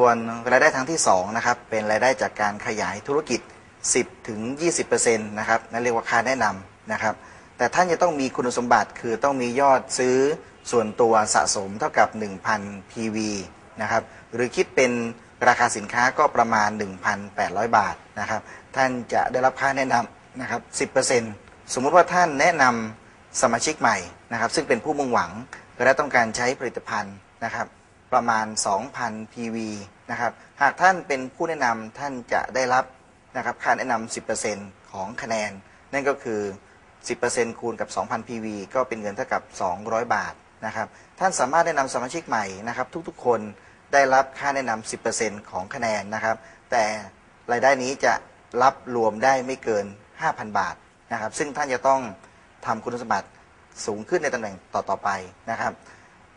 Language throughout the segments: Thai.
ส่วนรายได้ทางที่2นะครับเป็นรายได้จากการขยายธุรกิจ 10ถึง20%นะครับนั่นเรียกว่าค่าแนะนำนะครับแต่ท่านจะต้องมีคุณสมบัติคือต้องมียอดซื้อส่วนตัวสะสมเท่ากับ 1,000 PV นะครับหรือคิดเป็นราคาสินค้าก็ประมาณ 1,800 บาทนะครับท่านจะได้รับค่าแนะนำนะครับ10%สมมุติว่าท่านแนะนำสมาชิกใหม่นะครับซึ่งเป็นผู้มุ่งหวังและต้องการใช้ผลิตภัณฑ์นะครับ ประมาณ 2,000 PV นะครับ หากท่านเป็นผู้แนะนำท่านจะได้รับนะครับค่าแนะนำ 10%ของคะแนน นั่นก็คือ 10%คูณกับ 2,000 PV ก็เป็นเงินเท่ากับ 200 บาทนะครับ ท่านสามารถแนะนำสมาชิกใหม่นะครับ ทุกๆ คนได้รับค่าแนะนำ 10%ของคะแนนนะครับ แต่รายได้นี้จะรับรวมได้ไม่เกิน 5,000 บาทนะครับ ซึ่งท่านจะต้องทำคุณสมบัติสูงขึ้นในตำแหน่งต่อๆไปนะครับ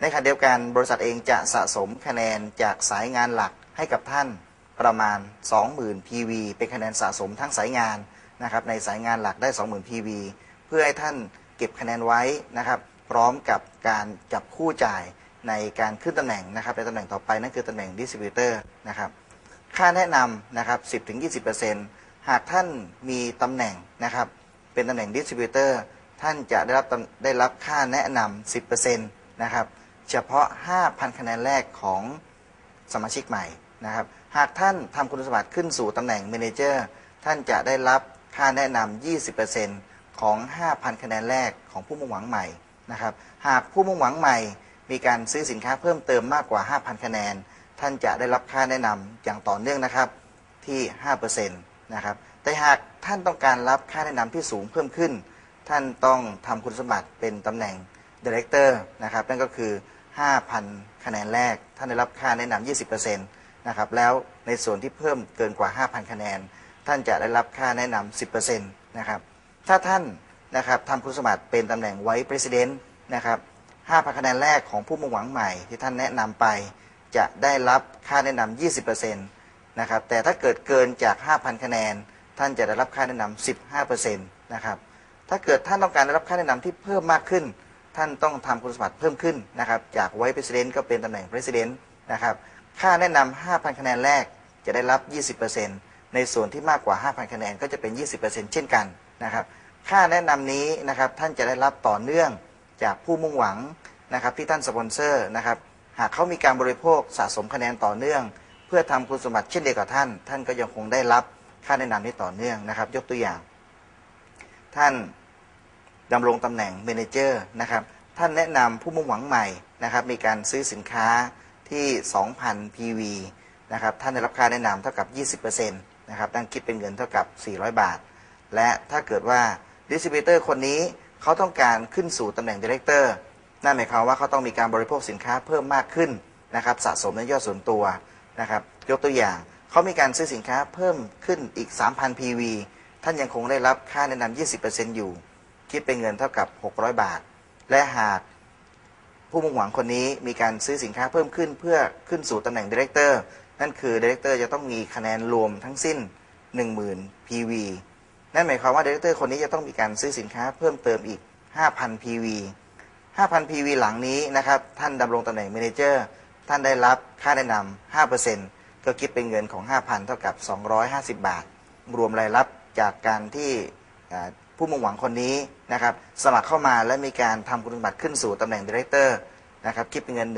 ในขณะเดียวกันบริษัทเองจะสะสมคะแนนจากสายงานหลักให้กับท่านประมาณ 20,000 PV เป็นคะแนนสะสมทั้งสายงานนะครับในสายงานหลักได้ 20,000 PV เพื่อให้ท่านเก็บคะแนนไว้นะครับพร้อมกับการจับคู่จ่ายในการขึ้นตำแหน่งนะครับในตำแหน่งต่อไปนั่นคือตำแหน่งดิส t r บิวเตอร์นะครับค่าแนะนำนะครับ 10-20%หากท่านมีตำแหน่งนะครับเป็นตำแหน่งดิส t r บิวเตอร์ท่านจะได้รับตำได้รับค่าแนะนำ10%นะครับ เฉพาะ 5,000 คะแนนแรกของสมาชิกใหม่นะครับ หากท่านทำคุณสมบัติขึ้นสู่ตำแหน่งเมเนเจอร์ท่านจะได้รับค่าแนะนำ 20%ของ 5,000 คะแนนแรกของผู้มุ่งหวังใหม่นะครับ หากผู้มุ่งหวังใหม่ มีการซื้อสินค้าเพิ่มเติมมากกว่า 5,000 คะแนน ท่านจะได้รับค่าแนะนำอย่างต่อเนื่องนะครับที่ 5%นะครับ แต่หากท่านต้องการรับค่าแนะนำที่สูงเพิ่มขึ้น ท่านต้องทำคุณสมบัติเป็นตำแหน่ง Director นะครับ นั่นก็คือ 5,000 คะแนนแรก ท่านได้รับค่าแนะนำ 20%นะครับแล้วในส่วนที่เพิ่มเกินกว่า 5,000 คะแนน ท่านจะได้รับค่าแนะนำ 10%นะครับถ้าท่านนะครับทำคุณสมบัติเป็นตำแหน่งไว e President นะครับ5,000 คะแนนแรกของผู้มุ่งหวังใหม่ที่ท่านแนะนำไป จะได้รับค่าแนะนำ 20%นะครับแต่ถ้าเกิดเกินจาก 5,000 คะแนน ท่านจะได้รับค่าแนะนำ 15%นะครับถ้าเกิดท่านต้องการได้รับค่าแนะนำที่เพิ่มมากขึ้น ท่านต้องทำคุณสมบัติเพิ่มขึ้นนะครับ จากไว e President ก็เป็นตำแหน่ง President นะครับ ค่าแนะนำ5,000 คะแนนแรกจะได้รับ 20%ในส่วนที่มากกว่า 5,000 คะแนนก็จะเป็น 20%เช่นกันนะครับ ค่าแนะนำนี้นะครับท่านจะได้รับต่อเนื่องจากผู้มุ่งหวังนะครับที่ท่านสปอนเซอร์นะครับหากเขามีการบริโภคสะสมคะแนนต่อเนื่อง เพื่อทำคุณสมบัติเช่นเดียวกับท่าน ท่านก็ยังคงได้รับค่าแนะนำนี้ต่อเนื่องนะครับ ยกตัวอย่าง ท่าน ดำรงตำแหน่งเมนเจอร์นะครับท่านแนะนำผู้มุ่งหวังใหม่นะครับมีการซื้อสินค้าที่ 2,000 PV นะครับท่านได้รับค่าแนะนำเท่ากับ 20%นะครับตั้งคิดเป็นเงินเท่ากับ 400 บาท และถ้าเกิดว่าดิส t r บิวเตอร์คนนี้เขาต้องการขึ้นสู่ตำแหน่งดีเลกเตอร์นั่นหมายความว่าเขาต้องมีการบริโภคสินค้าเพิ่มมากขึ้นนะครับสะสมในยอดส่วนตัวนะครับยกตัวอย่างเขามีการซื้อสินค้าเพิ่มขึ้นอีก 3,000 PV ท่านยังคงได้รับค่าแนะนำ 20%อยู่ คิดเป็นเงินเท่ากับ 600 บาท และหากผู้มุ่งหวังคนนี้มีการซื้อสินค้าเพิ่มขึ้นเพื่อขึ้นสู่ตำแหน่งดีเลกเตอร์นั่นคือดีเลกเตอร์จะต้องมีคะแนนรวมทั้งสิ้น 10,000 PV นั่นหมายความว่าดีเลกเตอร์คนนี้จะต้องมีการซื้อสินค้าเพิ่มเติมอีก 5,000 PV 5,000 PV หลังนี้นะครับท่านดำรงตำแหน่งเมนเจอร์ท่านได้รับค่าแนะนำ5%ก็คิดเป็นเงินของ 5,000 เท่ากับ 250 บาท รวมรายรับจากการที่ ผู้มุ่งหวังคนนี้นะครับสมัครเข้ามาและมีการทำคุณสมบัติขึ้นสู่ตำแหน่งดีเลกเตอร์นะครับคิดเป็นเงิน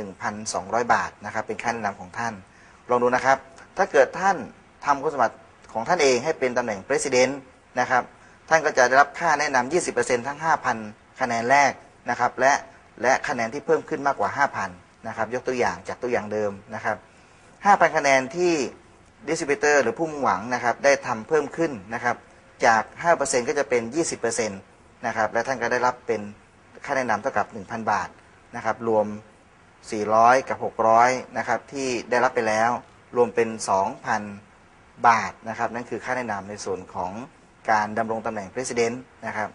1,200 บาทนะครับเป็นค่าแนะนำของท่าน ลองดูนะครับ ถ้าเกิดท่านทำคุณสมบัติของท่านเองให้เป็นตำแหน่ง President นะครับท่านก็จะได้รับค่าแนะนำ20%ทั้ง 5,000 คะแนนแรกนะครับและและคะแนนที่เพิ่มขึ้นมากกว่า 5,000นะครับยกตัวอย่างจากตัวอย่างเดิมนะครับ 5,000 คะแนนที่ดิส t r บิเตอร์หรือผู้มุ่งหวังนะครับได้ทำเพิ่มขึ้นนะครับ จาก 5%ก็จะเป็น 20%นะครับและท่านก็ได้รับเป็นค่าแนะนำเท่ากับ 1,000 บาทนะครับรวม 400 กับ 600นะครับที่ได้รับไปแล้วรวมเป็น 2,000 บาทนะครับนั่นคือค่าแนะนำในส่วนของการดำรงตำแหน่ง President นะครับ